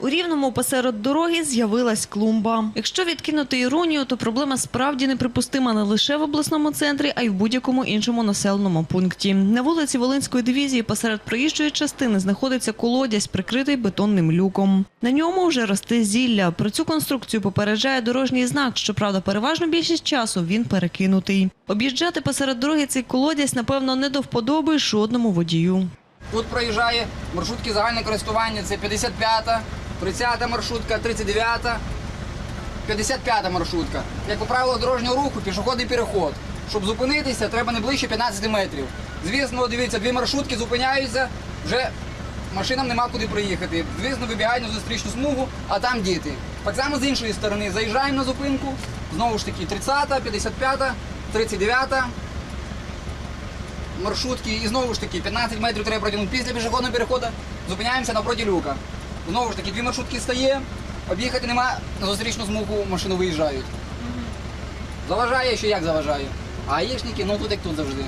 У рівному посеред дороги з'явилась клумба. Якщо відкинути іронію, то проблема справді неприпустима не лише в обласному центрі, а й в будь-якому іншому населеному пункті. На вулиці Волинської дивізії посеред проїжджої частини знаходиться колодязь, прикритий бетонним люком. На ньому вже росте зілля. Про цю конструкцію попереджає дорожній знак. Щоправда, переважну більшість часу він перекинутий. Об'їжджати посеред дороги цей колодязь, напевно, не до вподоби жодному водію. Тут проїжджає маршрутки загальне користування. Це 55-та, 30-та маршрутка, 39-та, 55-та маршрутка. Як по правилах дорожнього руху, пішохідний переход. Щоб зупинитися, треба не ближче 15 метрів. Звісно, дивіться, дві маршрутки зупиняються, вже машинам нема куди проїхати. Звісно, вибігають на зустрічну смугу, а там діти. Так само з іншої сторони заїжджаємо на зупинку. Знову ж таки, 30-та, 55-та, 39-та маршрутки і знову ж таки 15 метрів треба протягнути після пішохідного переходу. Зупиняємося навпроти люка. Знову ж таки, дві маршрутки стає, об'їхати нема, на зустрічну змогу машину виїжджають. Заважає, що як заважає. А гаїшники, ну тут як тут завжди.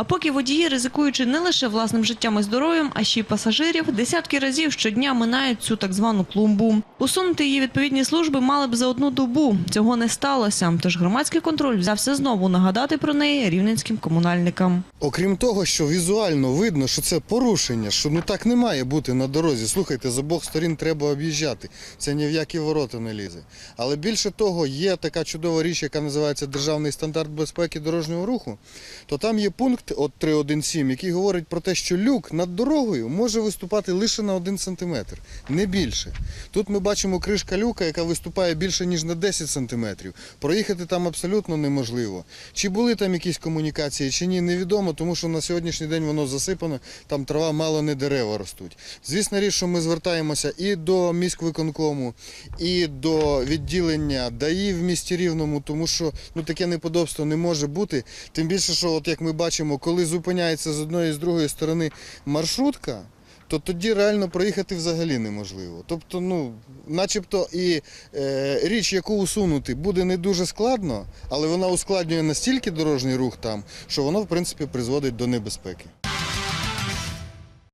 А поки водії, ризикуючи не лише власним життям і здоров'ям, а ще й пасажирів, десятки разів щодня минають цю так звану клумбу. Усунути її відповідні служби мали б за одну добу. Цього не сталося. Тож громадський контроль взявся знову нагадати про неї рівненським комунальникам. Окрім того, що візуально видно, що це порушення, що ну так не має бути на дорозі. Слухайте, з обох сторін треба об'їжджати. Це ні в які ворота не лізе. Але більше того, є така чудова річ, яка називається Державний стандарт безпеки дорожнього руху. То там є пункт от 3.1.7, який говорить про те, що люк над дорогою може виступати лише на 1 сантиметр, не більше. Тут ми бачимо кришка люка, яка виступає більше ніж на 10 сантиметрів. Проїхати там абсолютно неможливо. Чи були там якісь комунікації, чи ні, невідомо, тому що на сьогоднішній день воно засипано, там трава мало не дерева ростуть. Звісно річ, що ми звертаємося і до міськвиконкому, і до відділення ДАІ в місті Рівному, тому що ну таке неподобство не може бути. Тим більше, що от як ми бачимо, коли зупиняється з одної і з другої сторони маршрутка. То тоді реально проїхати взагалі неможливо. Тобто, ну, начебто і е, річ, яку усунути, буде не дуже складно, але вона ускладнює настільки дорожній рух там, що воно, в принципі, призводить до небезпеки.